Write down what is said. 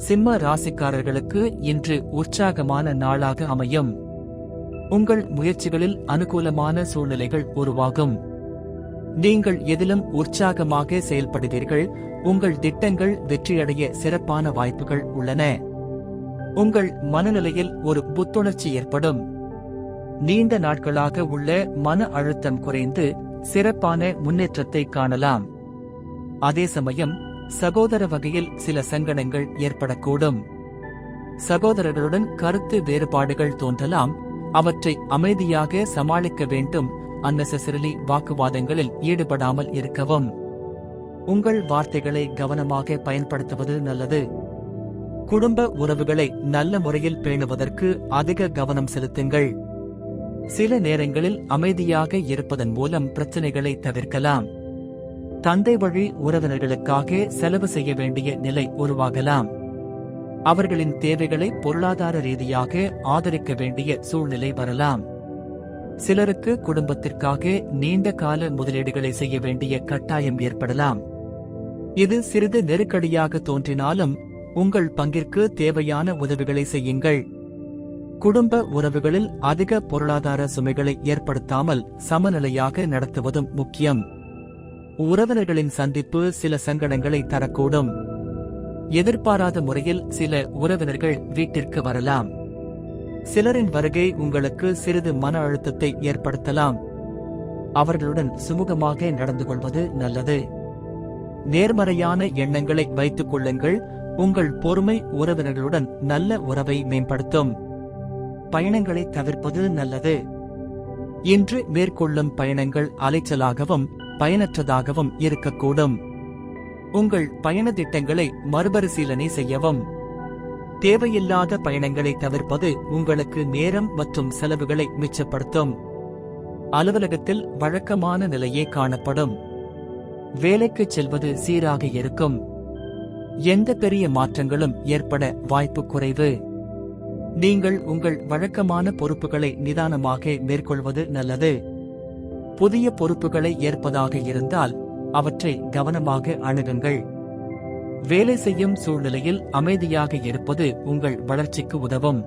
சிம்ம ராசிக்காரர்களுக்கு இன்று உற்சாகமான நாளாக அமையும். உங்கள் முயற்சிகளில் அனுகூலமான சூழ்நிலைகள் உருவாகும். நீங்கள் எதிலும் உற்சாகமாக செயல்படுவீர்கள். உங்கள் திட்டங்கள் வெற்றியடைய சிறப்பான வாய்ப்புகள் உள்ளன. உங்கள் மனநிலையில் ஒரு புத்துணர்ச்சி ஏற்படும். நீண்ட நாட்களாக உள்ள மன அழுத்தம் குறைந்து சிறப்பான முன்னேற்றத்தை காணலாம். அதே சமயம் சகோதர வகையில் சில சங்கடங்கள் ஏற்படக்கூடும். சகோதரர்களுடன் கருத்து வேறுபாடுகள் தோன்றலாம். அவற்றை அமைதியாக சமாளிக்க வேண்டும். அன்னெசரிலி வாக்குவாதங்களில் ஈடுபடாமல் இருக்கவும். உங்கள் வார்த்தைகளை கவனமாக பயன்படுத்துவது நல்லது. குடும்ப உறவுகளை நல்ல முறையில் பேணுவதற்கு அதிக கவனம் செலுத்துங்கள். சில நேரங்களில் அமைதியாக இருப்பதன் மூலம் பிரச்சனைகளை தவிர்க்கலாம். தந்தை வழி உறவினர்களுக்காக செலவு செய்ய வேண்டிய நிலை உருவாகலாம். அவர்களின் தேவைகளை பொருளாதார ரீதியாக ஆதரிக்க வேண்டிய சூழ்நிலை வரலாம். சிலருக்கு குடும்பத்திற்காக நீண்ட கால முதலீடுகளை செய்ய வேண்டிய கட்டாயம் ஏற்படலாம். இது சிறிது நெருக்கடியாக தோன்றினாலும் உங்கள் பங்கிற்கு தேவையான உதவிகளை செய்யுங்கள். குடும்ப உறவுகளில் அதிக பொருளாதார சுமைகளை ஏற்படுத்தாமல் சமநிலையாக நடத்துவதும் முக்கியம். உறவினர்களின் சந்திப்பு சில சங்கடங்களை தரக்கூடும். எதிர்பாராத முறையில் சில உறவினர்கள் வீட்டிற்கு வரலாம். சிலரின் வருகை உங்களுக்கு சிறிது மன அழுத்தத்தை ஏற்படுத்தலாம். அவர்களுடன் சுமூகமாக நடந்து கொள்வது நல்லது. நேர்மறையான எண்ணங்களை வைத்துக் கொள்ளுங்கள். உங்கள் பொறுமை உறவினர்களுடன் நல்ல உறவை மேம்படுத்தும். பயணங்களை தவிர்ப்பது நல்லது. இன்று மேற்கொள்ளும் பயணங்கள் அலைச்சலாகவும் பயனற்றதாகவும் இருக்கக்கூடும். உங்கள் பயண திட்டங்களை மறுபரிசீலனை செய்யவும். தேவையில்லாத பயணங்களை தவிர்ப்பது உங்களுக்கு நேரம் மற்றும் செலவுகளை மிச்சப்படுத்தும். அலுவலகத்தில் வழக்கமான நிலையே காணப்படும். வேலைக்கு செல்வது சீராக இருக்கும். எந்த பெரிய மாற்றங்களும் ஏற்பட வாய்ப்பு குறைவு. நீங்கள் உங்கள் வழக்கமான பொறுப்புகளை நிதானமாக மேற்கொள்வது நல்லது. புதிய பொறுப்புகளை ஏற்பதாக இருந்தால் அவற்றை கவனமாக அணுகுங்கள். வேலை செய்யும் சூழ்நிலையில் அமைதியாக இருப்பது உங்கள் வளர்ச்சிக்கு உதவும்.